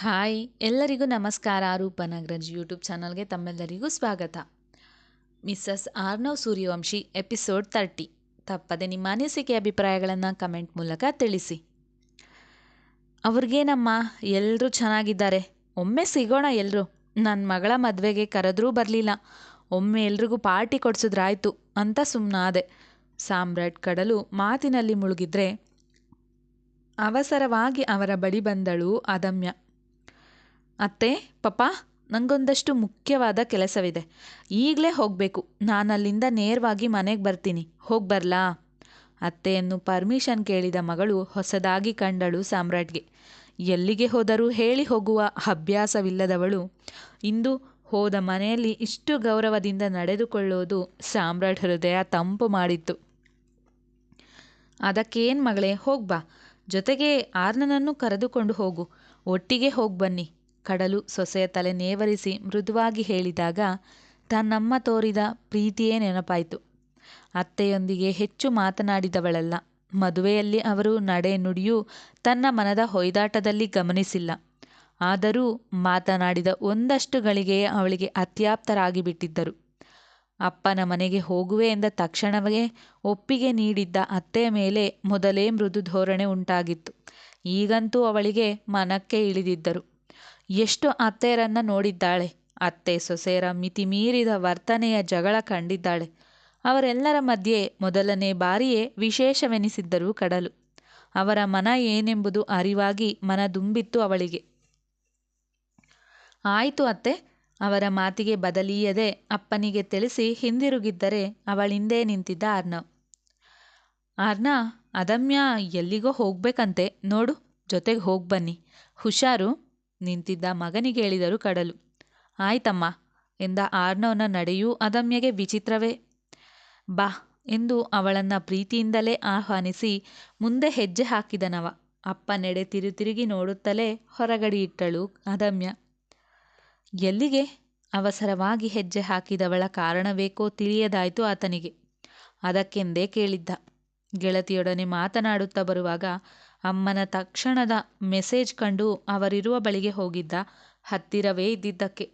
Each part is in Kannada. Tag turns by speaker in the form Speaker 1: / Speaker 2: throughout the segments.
Speaker 1: ಹಾಯ್, ಎಲ್ಲರಿಗೂ ನಮಸ್ಕಾರ. ರೂಪ ನಾಗರಾಜ್ ಯೂಟ್ಯೂಬ್ ಚಾನಲ್ಗೆ ತಮ್ಮೆಲ್ಲರಿಗೂ ಸ್ವಾಗತ. Mrs Arnav Suryavanshi, episode thirty. ತಪ್ಪದೆ ನಿಮ್ಮ ಅನಿಸಿಕೆ ಅಭಿಪ್ರಾಯಗಳನ್ನು ಕಮೆಂಟ್ ಮೂಲಕ ತಿಳಿಸಿ. ಅವ್ರಿಗೇನಮ್ಮ ಎಲ್ಲರೂ ಚೆನ್ನಾಗಿದ್ದಾರೆ. ಒಮ್ಮೆ ಸಿಗೋಣ ಎಲ್ಲರೂ ನನ್ನ ಮಗಳ ಮದುವೆಗೆ ಕರೆದ್ರೂ ಬರಲಿಲ್ಲ. ಒಮ್ಮೆ ಎಲ್ರಿಗೂ ಪಾರ್ಟಿ ಕೊಡಿಸಿದ್ರಾಯ್ತು ಅಂತ ಸುಮ್ಮನಾದೆ ಸಾಮ್ರಾಟ್ ಕಡಲು ಮಾತಿನಲ್ಲಿ ಮುಳುಗಿದ್ರೆ, ಅವಸರವಾಗಿ ಅವರ ಬಳಿ ಬಂದಳು ಅದಮ್ಯ ಅತ್ತೆ ಪಪ್ಪ ನನಗೊಂದಷ್ಟು ಮುಖ್ಯವಾದ ಕೆಲಸವಿದೆ. ಈಗಲೇ ಹೋಗಬೇಕು. ನಾನು ಅಲ್ಲಿಂದ ನೇರವಾಗಿ ಮನೆಗೆ ಬರ್ತೀನಿ. ಹೋಗಿ ಬರಲಾ? ಅತ್ತೆಯನ್ನು ಪರ್ಮಿಷನ್ ಕೇಳಿದ ಮಗಳು ಹೊಸದಾಗಿ ಕಂಡಳು ಸಾಮ್ರಾಟ್ಗೆ. ಎಲ್ಲಿಗೆ ಹೋದರೂ ಹೇಳಿ ಹೋಗುವ ಅಭ್ಯಾಸವಿಲ್ಲದವಳು. ಇಂದು ಹೋದ ಮನೆಯಲ್ಲಿ ಇಷ್ಟು ಗೌರವದಿಂದ ನಡೆದುಕೊಳ್ಳೋದು ಸಾಮ್ರಾಟ್ ಹೃದಯ ತಂಪು ಮಾಡಿತ್ತು. ಅದಕ್ಕೇನು ಮಗಳೇ ಹೋಗ್ಬಾ ಜೊತೆಗೆ ಆರ್ನನನ್ನು ಕರೆದುಕೊಂಡು ಹೋಗು. ಒಟ್ಟಿಗೆ ಹೋಗಿ ಬನ್ನಿ. ಕಡಲು ಸೊಸೆಯ ತಲೆ ನೇವರಿಸಿ ಮೃದುವಾಗಿ ಹೇಳಿದಾಗ, ತನ್ನಮ್ಮ ತೋರಿದ ಪ್ರೀತಿಯೇ ನೆನಪಾಯಿತು. ಅತ್ತೆಯೊಂದಿಗೆ ಹೆಚ್ಚು ಮಾತನಾಡಿದವಳಲ್ಲ. ಮದುವೆಯಲ್ಲಿ ಅವರು ನಡೆ ನುಡಿಯೂ ತನ್ನ ಮನದ ಹೊಯ್ದಾಟದಲ್ಲಿ ಗಮನಿಸಿಲ್ಲ. ಆದರೂ ಮಾತನಾಡಿದ ಒಂದಷ್ಟು ಗಳಿಗೆಯೇ ಅವಳಿಗೆ ಅತ್ಯಾಪ್ತರಾಗಿ ಬಿಟ್ಟಿದ್ದರು ಅಪ್ಪನ ಮನೆಗೆ ಹೋಗುವೆ ಎಂದ ತಕ್ಷಣವೇ ಒಪ್ಪಿಗೆ ನೀಡಿದ್ದ ಅತ್ತೆಯ ಮೇಲೆ ಮೊದಲೇ ಮೃದು ಧೋರಣೆ ಉಂಟಾಗಿತ್ತು. ಈಗಂತೂ ಅವಳಿಗೆ ಮನಕ್ಕೆ ಇಳಿದಿದ್ದರು. ಎಷ್ಟು ಅತ್ತೆಯರನ್ನ ನೋಡಿದ್ದಾಳೆ. ಅತ್ತೆ, ಸೊಸೆಯರ ಮಿತಿಮೀರಿದ ವರ್ತನೆಯ ಜಗಳ ಕಂಡಿದ್ದಾಳೆ. ಅವರೆಲ್ಲರ ಮಧ್ಯೆ ಮೊದಲನೇ ಬಾರಿಯೇ ವಿಶೇಷವೆನಿಸಿದ್ದರು ಕಡಲು. ಅವರ ಮನ ಏನೆಂಬುದು ಅರಿವಾಗಿ ಮನದುಂಬಿತ್ತು ಅವಳಿಗೆ. ಆಯಿತು ಅತ್ತೆ. ಅವರ ಮಾತಿಗೆ ಬದಲಿಯದೆ ಅಪ್ಪನಿಗೆ ತಿಳಿಸಿ ಹಿಂದಿರುಗಿದ್ದರೆ ಅವಳಿಂದೇ ನಿಂತಿದ್ದ ಅರ್ನವ್. ಅರ್ನಾ, ಅದಮ್ಯ, ಎಲ್ಲಿಗೋ ಹೋಗ್ಬೇಕಂತೆ. ನೋಡು, ಜೊತೆಗೆ ಹೋಗ್ಬನ್ನಿ ಹುಷಾರು. ನಿಂತಿದ್ದ ಮಗನಿಗೆ ಹೇಳಿದರು ಕಡಲು. ಆಯ್ತಮ್ಮ, ಎಂದ ಆರ್ನವನ ನಡೆಯೂ ಅದಮ್ಯಗೆ ವಿಚಿತ್ರವೇ. ಬಾ ಎಂದು ಅವಳನ್ನ ಪ್ರೀತಿಯಿಂದಲೇ ಆಹ್ವಾನಿಸಿ ಮುಂದೆ ಹೆಜ್ಜೆ ಹಾಕಿದನವ. ಅಪ್ಪ ನೆಡೆ ತಿರುತಿರುಗಿ ನೋಡುತ್ತಲೇ ಹೊರಗಡಿಯಿಟ್ಟಳು ಅದಮ್ಯ. ಎಲ್ಲಿಗೆ? ಅವಸರವಾಗಿ ಹೆಜ್ಜೆ ಹಾಕಿದವಳ ಕಾರಣವೇಕೋ ತಿಳಿಯದಾಯಿತು ಆತನಿಗೆ. ಅದಕ್ಕೆಂದೇ ಕೇಳಿದ್ದ. ಗೆಳತಿಯೊಡನೆ ಮಾತನಾಡುತ್ತಾ ಬರುವಾಗ ಅಮ್ಮನ ತಕ್ಷಣದ ಮೆಸೇಜ್ ಕಂಡು ಅವರಿರುವ ಬಳಿಗೆ ಹೋಗಿದ್ದ ಹತ್ತಿರವೇ ಇದ್ದಿದ್ದಕ್ಕೆ.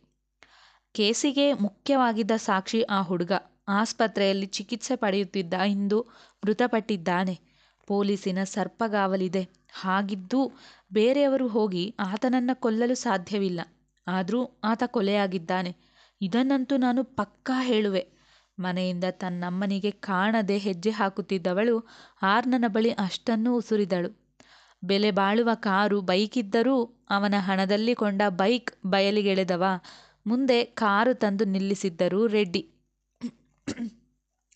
Speaker 1: ಕೇಸಿಗೆ ಮುಖ್ಯವಾಗಿದ್ದ ಸಾಕ್ಷಿ ಆ ಹುಡುಗ. ಆಸ್ಪತ್ರೆಯಲ್ಲಿ ಚಿಕಿತ್ಸೆ ಪಡೆಯುತ್ತಿದ್ದ ಇಂದು ಮೃತಪಟ್ಟಿದ್ದಾನೆ. ಪೊಲೀಸಿನ ಸರ್ಪಗಾವಲಿದೆ. ಹಾಗಿದ್ದೂ ಬೇರೆಯವರು ಹೋಗಿ ಆತನನ್ನು ಕೊಲ್ಲಲು ಸಾಧ್ಯವಿಲ್ಲ. ಆದರೂ ಆತ ಕೊಲೆಯಾಗಿದ್ದಾನೆ. ಇದನ್ನಂತೂ ನಾನು ಪಕ್ಕಾ ಹೇಳುವೆ. ಮನೆಯಿಂದ ತನ್ನಮ್ಮನಿಗೆ ಕಾಣದೆ ಹೆಜ್ಜೆ ಹಾಕುತ್ತಿದ್ದವಳು ಆರ್ನನ ಬಳಿ ಅಷ್ಟನ್ನೂ ಉಸುರಿದಳು. ಬೆಲೆ ಬಾಳುವ ಕಾರು ಬೈಕಿದ್ದರೂ ಅವನ ಹಣದಲ್ಲಿ ಕೊಂಡ ಬೈಕ್ ಬಯಲಿಗೆಳೆದವ. ಮುಂದೆ ಕಾರು ತಂದು ನಿಲ್ಲಿಸಿದ್ದರು ರೆಡ್ಡಿ.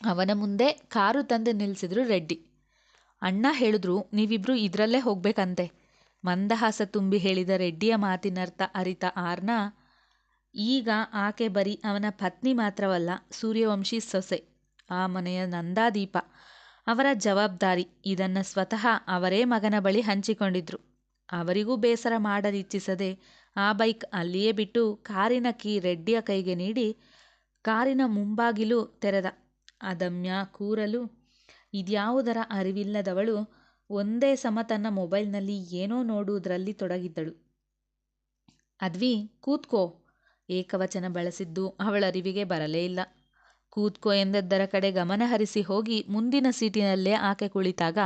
Speaker 1: ಅವನ ಮುಂದೆ ಕಾರು ತಂದು ನಿಲ್ಲಿಸಿದ್ರು ರೆಡ್ಡಿ. ಅಣ್ಣ ಹೇಳಿದ್ರು, ನೀವಿಬ್ರು ಇದರಲ್ಲೇ ಹೋಗ್ಬೇಕಂತೆ. ಮಂದಹಾಸ ತುಂಬಿ ಹೇಳಿದ ರೆಡ್ಡಿಯ ಮಾತಿನರ್ಥ ಅರಿತ ಆರ್ನ, ಈಗ ಆಕೆ ಬರೀ ಅವನ ಪತ್ನಿ ಮಾತ್ರವಲ್ಲ, ಸೂರ್ಯವಂಶಿ ಸೊಸೆ, ಆ ಮನೆಯ ನಂದಾದೀಪ. ಅವರ ಜವಾಬ್ದಾರಿ. ಇದನ್ನು ಸ್ವತಃ ಅವರೇ ಮಗನ ಬಳಿ ಹಂಚಿಕೊಂಡಿದ್ರು. ಅವರಿಗೂ ಬೇಸರ ಮಾಡಲಿಚ್ಛಿಸದೆ ಆ ಬೈಕ್ ಅಲ್ಲಿಯೇ ಬಿಟ್ಟು ಕಾರಿನ ಕೀ ರೆಡ್ಡಿಯ ಕೈಗೆ ನೀಡಿ ಕಾರಿನ ಮುಂಬಾಗಿಲು ತೆರೆದ. ಅದಮ್ಯ ಕೂರಲು ಇದ್ಯಾವುದರ ಅರಿವಿಲ್ಲದವಳು ಒಂದೇ ಸಮ ತನ್ನ ಮೊಬೈಲ್ನಲ್ಲಿ ಏನೋ ನೋಡುವುದರಲ್ಲಿ ತೊಡಗಿದ್ದಳು. ಅದ್ವಿ, ಕೂತ್ಕೋ. ಏಕವಚನ ಬಳಸಿದ್ದು ಅವಳರಿವಿಗೆ ಬರಲೇ ಇಲ್ಲ. ಕೂತ್ಕೋ ಎಂದದ್ದರ ಕಡೆ ಗಮನ ಹರಿಸಿ ಹೋಗಿ ಮುಂದಿನ ಸೀಟಿನಲ್ಲೇ ಆಕೆ ಕುಳಿತಾಗ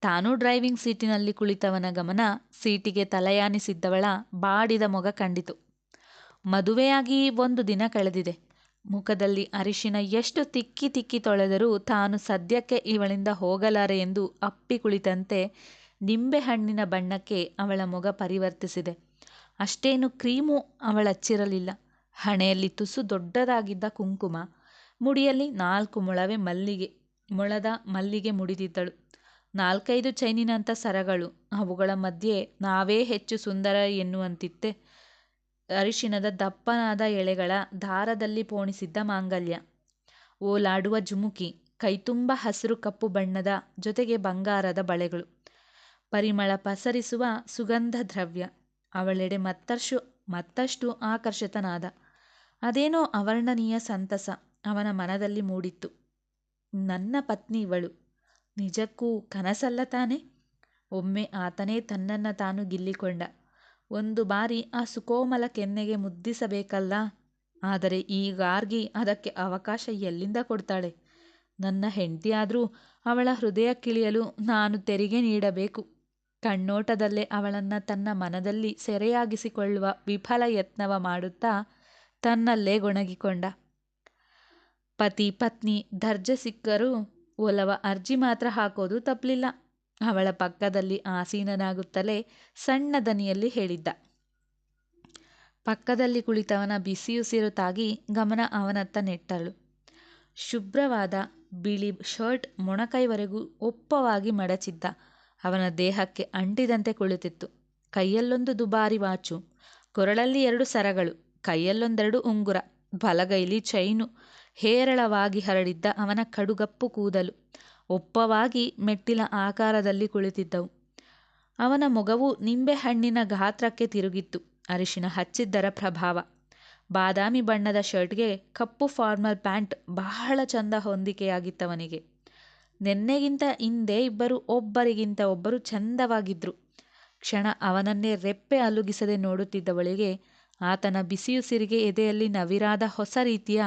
Speaker 1: ತಾನೂ ಡ್ರೈವಿಂಗ್ ಸೀಟಿನಲ್ಲಿ ಕುಳಿತವನ ಗಮನ ಸೀಟಿಗೆ ತಲೆಯಾನಿಸಿದ್ದವಳ ಬಾಡಿದ ಮೊಗ ಕಂಡಿತು. ಮದುವೆಯಾಗಿ ಒಂದು ದಿನ ಕಳೆದಿದೆ. ಮುಖದಲ್ಲಿ ಅರಿಶಿನ ಎಷ್ಟು ತಿಕ್ಕಿ ತಿಕ್ಕಿ ತೊಳೆದರೂ ತಾನು ಸದ್ಯಕ್ಕೆ ಇವಳಿಂದ ಹೋಗಲಾರೆ ಎಂದು ಅಪ್ಪಿ ಕುಳಿತಂತೆ ನಿಂಬೆಹಣ್ಣಿನ ಬಣ್ಣಕ್ಕೆ ಅವಳ ಮೊಗ ಪರಿವರ್ತಿಸಿದೆ. ಅಷ್ಟೇನು ಕ್ರೀಮು ಅವಳಚ್ಚಿರಲಿಲ್ಲ. ಹಣೆಯಲ್ಲಿ ತುಸು ದೊಡ್ಡದಾಗಿದ್ದ ಕುಂಕುಮ. ಮುಡಿಯಲ್ಲಿ ನಾಲ್ಕು ಮೊಳವೆ ಮಲ್ಲಿಗೆ, ಮೊಳದ ಮಲ್ಲಿಗೆ ಮುಡಿದಿದ್ದಳು. ನಾಲ್ಕೈದು ಚೈನಿನಂಥ ಸರಗಳು, ಅವುಗಳ ಮಧ್ಯೆ ನಾವೇ ಹೆಚ್ಚು ಸುಂದರ ಎನ್ನುವಂತಿತ್ತೆ. ಅರಿಶಿನದ ದಪ್ಪನಾದ ಎಳೆಗಳ ದಾರದಲ್ಲಿ ಪೋಣಿಸಿದ್ದ ಮಾಂಗಲ್ಯ. ಓಲಾಡುವ ಜುಮುಕಿ, ಕೈತುಂಬ ಹಸಿರು ಕಪ್ಪು ಬಣ್ಣದ ಜೊತೆಗೆ ಬಂಗಾರದ ಬಳೆಗಳು. ಪರಿಮಳ ಪಸರಿಸುವ ಸುಗಂಧ ದ್ರವ್ಯ. ಅವಳೆಡೆ ಮತ್ತಷ್ಟು ಮತ್ತಷ್ಟು ಆಕರ್ಷಿತನಾದ. ಅದೇನೋ ಅವರ್ಣನೀಯ ಸಂತಸ. ಅವನ ಮನದಲ್ಲಿ ಮೂಡಿತ್ತು. ನನ್ನ ಪತ್ನಿ ಇವಳು. ನಿಜಕ್ಕೂ ಕನಸಲ್ಲ ತಾನೆ? ಒಮ್ಮೆ ಆತನೇ ತನ್ನನ್ನು ತಾನು ಗಿಲ್ಲಿಕೊಂಡ. ಒಂದು ಬಾರಿ ಆ ಸುಕೋಮಲ ಕೆನ್ನೆಗೆ ಮುದ್ದಿಸಬೇಕಲ್ಲ? ಆದರೆ ಈ ಗಾರ್ಗಿ ಅದಕ್ಕೆ ಅವಕಾಶ ಎಲ್ಲಿಂದ ಕೊಡ್ತಾಳೆ? ನನ್ನ ಹೆಂಡತಿಯಾದರೂ ಅವಳ ಹೃದಯ ಕಿಳಿಯಲು ನಾನು ತೆರಿಗೆ ನೀಡಬೇಕು. ಕಣ್ಣೋಟದಲ್ಲೇ ಅವಳನ್ನು ತನ್ನ ಮನದಲ್ಲಿ ಸೆರೆಯಾಗಿಸಿಕೊಳ್ಳುವ ವಿಫಲ ಯತ್ನವ ಮಾಡುತ್ತಾ ತನ್ನಲ್ಲೇ ಗೊಣಗಿಕೊಂಡ. ಪತಿ ಪತ್ನಿ ದರ್ಜೆ ಸಿಕ್ಕರೂ ಒಲವ ಅರ್ಜಿ ಮಾತ್ರ ಹಾಕೋದು ತಪ್ಪಲಿಲ್ಲ ಅವಳ ಪಕ್ಕದಲ್ಲಿ ಆಸೀನನಾಗುತ್ತಲೇ ಸಣ್ಣ ದನಿಯಲ್ಲಿ ಹೇಳಿದ್ದ. ಪಕ್ಕದಲ್ಲಿ ಕುಳಿತವನ ಬಿಸಿಯುಸಿರು ತಾಗಿ ಗಮನ ಅವನತ್ತ ನೆಟ್ಟಳು. ಶುಭ್ರವಾದ ಬಿಳಿ ಶರ್ಟ್ ಮೊಣಕೈವರೆಗೂ ಒಪ್ಪವಾಗಿ ಮಡಚಿದ್ದ. ಅವನ ದೇಹಕ್ಕೆ ಅಂಟಿದಂತೆ ಕುಳಿತಿತ್ತು. ಕೈಯಲ್ಲೊಂದು ದುಬಾರಿ ವಾಚು, ಕೊರಳಲ್ಲಿ ಎರಡು ಸರಗಳು, ಕೈಯಲ್ಲೊಂದೆರಡು ಉಂಗುರ, ಬಲಗೈಲಿ ಚೈನು ಹೇರಳವಾಗಿ ಹರಡಿದ್ದ ಅವನ ಕಡುಗಪ್ಪು ಕೂದಲು. ಒಪ್ಪವಾಗಿ ಮೆಟ್ಟಿಲ ಆಕಾರದಲ್ಲಿ ಕುಳಿತಿದ್ದವು. ಅವನ ಮೊಗವು ನಿಂಬೆಹಣ್ಣಿನ ಗಾತ್ರಕ್ಕೆ ತಿರುಗಿತ್ತು. ಅರಿಶಿನ ಹಚ್ಚಿದ್ದರ ಪ್ರಭಾವ. ಬಾದಾಮಿ ಬಣ್ಣದ ಶರ್ಟ್ಗೆ ಕಪ್ಪು ಫಾರ್ಮಲ್ ಪ್ಯಾಂಟ್ ಬಹಳ ಚಂದ ಹೊಂದಿಕೆಯಾಗಿತ್ತವನಿಗೆ. ನೆನ್ನೆಗಿಂತ ಹಿಂದೆ ಇಬ್ಬರು ಒಬ್ಬರಿಗಿಂತ ಒಬ್ಬರು ಚಂದವಾಗಿದ್ರು. ಕ್ಷಣ ಅವನನ್ನೇ ರೆಪ್ಪೆ ಅಲುಗಿಸದೆ ನೋಡುತ್ತಿದ್ದವಳಿಗೆ ಆತನ ಬಿಸಿಯುಸಿರಿಗೆ ಎದೆಯಲ್ಲಿ ನವಿರಾದ ಹೊಸ ರೀತಿಯ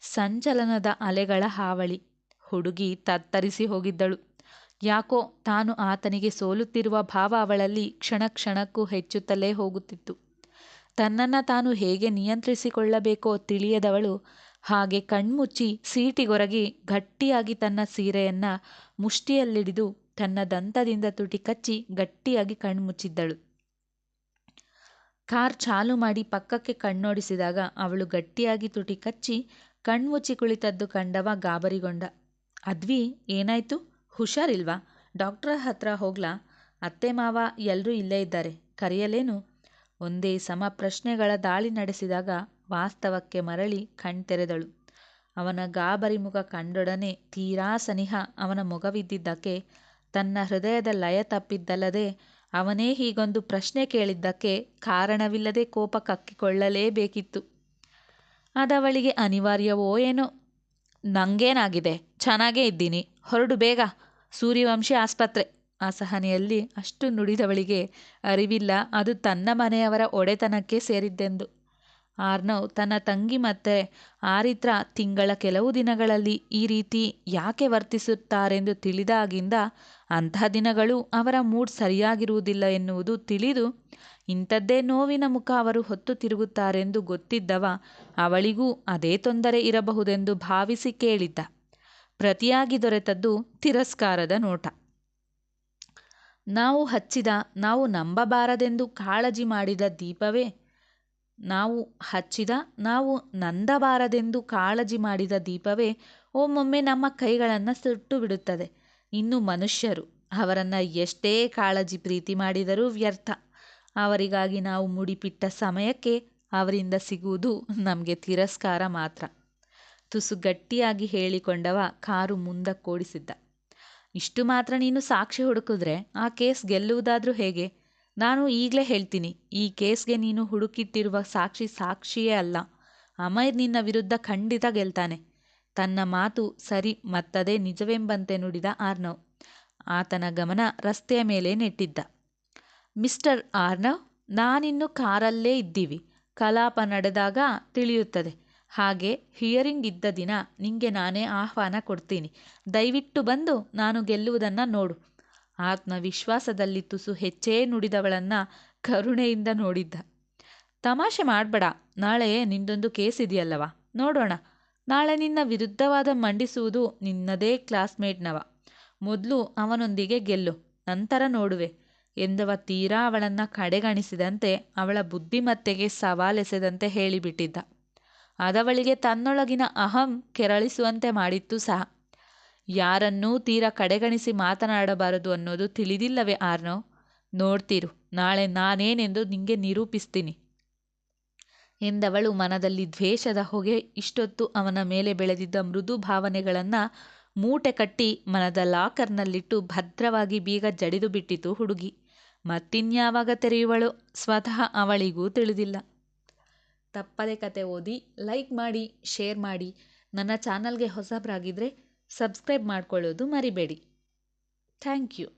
Speaker 1: ಸಂಚಲನದ ಅಲೆಗಳ ಹಾವಳಿ. ಹುಡುಗಿ ತತ್ತರಿಸಿ ಹೋಗಿದ್ದಳು. ಯಾಕೋ ತಾನು ಆತನಿಗೆ ಸೋಲುತ್ತಿರುವ ಭಾವ ಅವಳಲ್ಲಿ ಕ್ಷಣ ಕ್ಷಣಕ್ಕೂ ಹೆಚ್ಚುತ್ತಲೇ ಹೋಗುತ್ತಿತ್ತು. ತನ್ನನ್ನು ತಾನು ಹೇಗೆ ನಿಯಂತ್ರಿಸಿಕೊಳ್ಳಬೇಕೋ ತಿಳಿಯದವಳು ಹಾಗೆ ಕಣ್ಮುಚ್ಚಿ ಸೀಟಿಗೊರಗಿ ಗಟ್ಟಿಯಾಗಿ ತನ್ನ ಸೀರೆಯನ್ನ ಮುಷ್ಟಿಯಲ್ಲಿಡಿದು ತನ್ನ ದಂತದಿಂದ ತುಟಿ ಕಚ್ಚಿ ಗಟ್ಟಿಯಾಗಿ ಕಣ್ಮುಚ್ಚಿದ್ದಳು. ಕಾರ್ ಚಾಲು ಮಾಡಿ ಪಕ್ಕಕ್ಕೆ ಕಣ್ಣೋಡಿಸಿದಾಗ ಅವಳು ಗಟ್ಟಿಯಾಗಿ ತುಟಿ ಕಚ್ಚಿ ಕಣ್ಮುಚ್ಚಿ ಕುಳಿತದ್ದು ಕಂಡವ ಗಾಬರಿಗೊಂಡ. ಅದ್ವಿ, ಏನಾಯ್ತು? ಹುಷಾರಿಲ್ವಾ? ಡಾಕ್ಟರ್ ಹತ್ರ ಹೋಗ್ಲಾ? ಅತ್ತೆ ಮಾವ ಎಲ್ಲರೂ ಇಲ್ಲೇ ಇದ್ದಾರೆ. ಕರೆಯಲೇನು? ಒಂದೇ ಸಮ ಪ್ರಶ್ನೆಗಳ ದಾಳಿ ನಡೆಸಿದಾಗ ವಾಸ್ತವಕ್ಕೆ ಮರಳಿ ಕಣ್ತೆರೆದಳು. ಅವನ ಗಾಬರಿ ಮುಖ ಕಂಡೊಡನೆ ತೀರಾ ಸನಿಹ ಅವನ ಮೊಗವಿದ್ದಿದ್ದಕ್ಕೆ ತನ್ನ ಹೃದಯದ ಲಯ ತಪ್ಪಿದ್ದಲ್ಲದೆ ಅವನೇ ಹೀಗೊಂದು ಪ್ರಶ್ನೆ ಕೇಳಿದ್ದಕ್ಕೆ ಕಾರಣವಿಲ್ಲದೆ ಕೋಪ ಕಕ್ಕಿಕೊಳ್ಳಲೇಬೇಕಿತ್ತು. ಅದವಳಿಗೆ ಅನಿವಾರ್ಯವೋ ಏನೋ? ನಂಗೇನಾಗಿದೆ? ಚೆನ್ನಾಗೇ ಇದ್ದೀನಿ. ಹೊರಡು ಬೇಗ. ಸೂರ್ಯವಂಶಿ ಆಸ್ಪತ್ರೆ. ಅಸಹನೆಯಲ್ಲಿ ಅಷ್ಟು ನುಡಿದವಳಿಗೆ ಅರಿವಿಲ್ಲ. ಅದು ತನ್ನ ಮನೆಯವರ ಒಡೆತನಕ್ಕೆ ಸೇರಿದ್ದೆಂದು. ಆರ್ನವ್ ತನ್ನ ತಂಗಿ ಮತ್ತೆ ಆರಿತ್ರ ತಿಂಗಳ ಕೆಲವು ದಿನಗಳಲ್ಲಿ ಈ ರೀತಿ ಯಾಕೆ ವರ್ತಿಸುತ್ತಾರೆಂದು ತಿಳಿದಾಗಿಂದ ಅಂತಹ ದಿನಗಳು ಅವರ ಮೂಡ್ ಸರಿಯಾಗಿರುವುದಿಲ್ಲ ಎನ್ನುವುದು ತಿಳಿದು ಇಂಥದ್ದೇ ನೋವಿನ ಮುಖ ಅವರು ಹೊತ್ತು ತಿರುಗುತ್ತಾರೆಂದು ಗೊತ್ತಿದ್ದವ ಅವಳಿಗೂ ಅದೇ ತೊಂದರೆ ಇರಬಹುದೆಂದು ಭಾವಿಸಿ ಕೇಳಿದ್ದ. ಪ್ರತಿಯಾಗಿ ದೊರೆತದ್ದು ತಿರಸ್ಕಾರದ ನೋಟ. ನಾವು ಹಚ್ಚಿದ, ನಾವು ನಂಬಬಾರದೆಂದು ಕಾಳಜಿ ಮಾಡಿದ ದೀಪವೇ ನಾವು ಹಚ್ಚಿದ, ನಾವು ನಂದಬಾರದೆಂದು ಕಾಳಜಿ ಮಾಡಿದ ದೀಪವೇ ಒಮ್ಮೊಮ್ಮೆ ನಮ್ಮ ಕೈಗಳನ್ನು ಸುಟ್ಟು ಬಿಡುತ್ತದೆ. ಇನ್ನು ಮನುಷ್ಯರು ಅವರನ್ನು ಎಷ್ಟೇ ಕಾಳಜಿ ಪ್ರೀತಿ ಮಾಡಿದರೂ ವ್ಯರ್ಥ. ಅವರಿಗಾಗಿ ನಾವು ಮುಡಿಪಿಟ್ಟ ಸಮಯಕ್ಕೆ ಅವರಿಂದ ಸಿಗುವುದು ನಮಗೆ ತಿರಸ್ಕಾರ ಮಾತ್ರ. ತುಸು ಗಟ್ಟಿಯಾಗಿ ಹೇಳಿಕೊಂಡವ ಕಾರು ಮುಂದಕ್ಕೋಡಿಸಿದ್ದ. ಇಷ್ಟು ಮಾತ್ರ ನೀನು ಸಾಕ್ಷಿ ಹುಡುಕಿದ್ರೆ ಆ ಕೇಸ್ ಗೆಲ್ಲುವುದಾದರೂ ಹೇಗೆ? ನಾನು ಈಗಲೇ ಹೇಳ್ತೀನಿ, ಈ ಕೇಸ್ಗೆ ನೀನು ಹುಡುಕಿಟ್ಟಿರುವ ಸಾಕ್ಷಿ ಸಾಕ್ಷಿಯೇ ಅಲ್ಲ. ಅಮೈರ್ ನಿನ್ನ ವಿರುದ್ಧ ಖಂಡಿತ ಗೆಲ್ತಾನೆ. ತನ್ನ ಮಾತು ಸರಿ ಮತ್ತದೇ ನಿಜವೆಂಬಂತೆ ನುಡಿದ ಆರ್ನವ್. ಆತನ ಗಮನ ರಸ್ತೆಯ ಮೇಲೆ ನೆಟ್ಟಿದ್ದ. ಮಿಸ್ಟರ್ ಆರ್ನವ್, ನಾನಿನ್ನು ಕಾರಲ್ಲೇ ಇದ್ದೀವಿ. ಕಲಾಪ ನಡೆದಾಗ ತಿಳಿಯುತ್ತದೆ. ಹಾಗೆ ಹಿಯರಿಂಗ್ ಇದ್ದ ದಿನ ನಿಂಗೆ ನಾನೇ ಆಹ್ವಾನ ಕೊಡ್ತೀನಿ. ದಯವಿಟ್ಟು ಬಂದು ನಾನು ಗೆಲ್ಲುವುದನ್ನು ನೋಡು. ಆತ್ಮವಿಶ್ವಾಸದಲ್ಲಿ ತುಸು ಹೆಚ್ಚೇ ನುಡಿದವಳನ್ನ ಕರುಣೆಯಿಂದ ನೋಡಿದ್ದ. ತಮಾಷೆ ಮಾಡಬೇಡ, ನಾಳೆ ನಿಂದೊಂದು ಕೇಸ್ ಇದೆಯಲ್ಲವ? ನೋಡೋಣ. ನಾಳೆ ನಿನ್ನ ವಿರುದ್ಧವಾದ ಮಂಡಿಸುವುದು ನಿನ್ನದೇ ಕ್ಲಾಸ್ಮೇಟ್ನವ. ಮೊದಲು ಅವನೊಂದಿಗೆ ಗೆಲ್ಲು, ನಂತರ ನೋಡುವೆ ಎಂದವ ತೀರಾ ಅವಳನ್ನು ಕಡೆಗಣಿಸಿದಂತೆ ಅವಳ ಬುದ್ಧಿಮತ್ತೆಗೆ ಸವಾಲೆಸೆದಂತೆ ಹೇಳಿಬಿಟ್ಟಿದ್ದ. ಅದವಳಿಗೆ ತನ್ನೊಳಗಿನ ಅಹಂ ಕೆರಳಿಸುವಂತೆ ಮಾಡಿತ್ತು ಸಹ. ಯಾರನ್ನೂ ತೀರಾ ಕಡೆಗಣಿಸಿ ಮಾತನಾಡಬಾರದು ಅನ್ನೋದು ತಿಳಿದಿಲ್ಲವೇ ಆರ್ನೋ? ನೋಡ್ತೀರು. ನಾಳೆ ನಾನೇನೆಂದು ನಿಂಗೆ ನಿರೂಪಿಸ್ತೀನಿ. ಎಂದವಳು ಮನದಲ್ಲಿ ದ್ವೇಷದ ಹೊಗೆ ಇಷ್ಟೊತ್ತು ಅವನ ಮೇಲೆ ಬೆಳೆದಿದ್ದ ಮೃದು ಭಾವನೆಗಳನ್ನು ಮೂಟೆ ಕಟ್ಟಿ ಮನದ ಲಾಕರ್ನಲ್ಲಿಟ್ಟು ಭದ್ರವಾಗಿ ಬೀಗ ಜಡಿದು ಬಿಟ್ಟಿತು ಹುಡುಗಿ. ಮತ್ತಿನ್ಯಾವಾಗ ತೆರೆಯುವಳು? ಸ್ವತಃ ಅವಳಿಗೂ ತಿಳಿದಿಲ್ಲ. ತಪ್ಪದೆ ಕತೆ ಓದಿ, ಲೈಕ್ ಮಾಡಿ, ಶೇರ್ ಮಾಡಿ. ನನ್ನ ಚಾನಲ್ಗೆ ಹೊಸಬರಾಗಿದ್ದರೆ ಸಬ್ಸ್ಕ್ರೈಬ್ ಮಾಡ್ಕೊಳ್ಳೋದು ಮರಿಬೇಡಿ. Thank you.